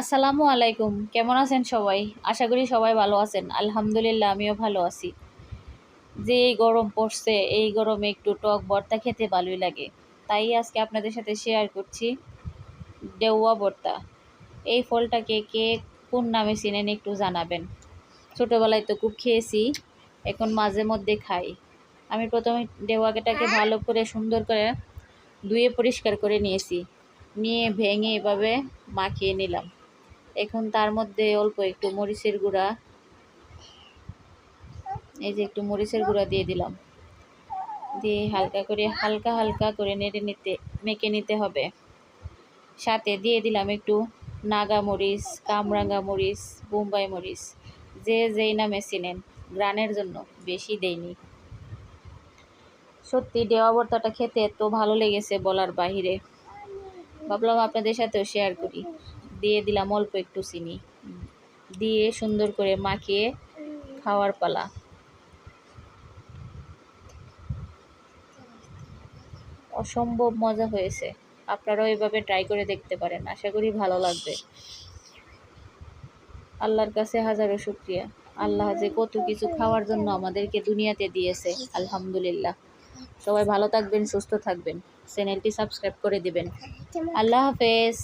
আসসালামু আলাইকুম। কেমন আছেন সবাই? আশা করি সবাই ভালো আছেন। আলহামদুলিল্লাহ, আমিও ভালো আছি। যে এই গরম পড়ছে, এই গরমে একটু টক ভর্তা খেতে ভালোই লাগে। তাই আজকে আপনাদের সাথে শেয়ার করছি ডেউয়া ভর্তা। এই ফলটাকে কে কোন নামে চিনেন একটু জানাবেন। ছোটোবেলায় তো খুব খেয়েছি, এখন মাঝে মধ্যে খাই। আমি প্রথমে ডেউয়াটাকে ভালো করে সুন্দর করে ধুয়ে পরিষ্কার করে নিয়েছি। নিয়ে ভেঙে এভাবে মাখিয়ে নিলাম। এখন তার মধ্যে অল্প একটু মরিচের গুঁড়া। এই যে একটু মরিচের গুঁড়া দিয়ে দিলাম। দিয়ে হালকা করে, হালকা হালকা করে নেড়ে নিতে, মেখে নিতে হবে। সাথে দিয়ে দিলাম একটু নাগা মরিচ, কামরাঙ্গা মরিচ, বোম্বাই মরিচ, যে যেই নামে চিনেন, গ্রানের জন্য বেশি দেয়নি। সত্যি দেওয়া ভর্তাটা খেতে এত ভালো লেগেছে বলার বাহিরে। ভাবলাম আপনাদের সাথেও শেয়ার করি। দিয়ে দিলাম অল্প একটু চিনি। দিয়ে সুন্দর করে মাখিয়ে খাওয়ার পালা। অসম্ভব মজা হয়েছে। আপনারাও এভাবে ট্রাই করে দেখতে পারেন। আশা করি ভালো লাগবে। আল্লাহর কাছে হাজারো শুক্রিয়া। আল্লাহ যে কত কিছু খাওয়ার জন্য আমাদেরকে দুনিয়াতে দিয়েছে। আলহামদুলিল্লাহ। সবাই ভালো থাকবেন, সুস্থ থাকবেন। চ্যানেলটি সাবস্ক্রাইব করে দিবেন। আল্লাহ হাফেজ।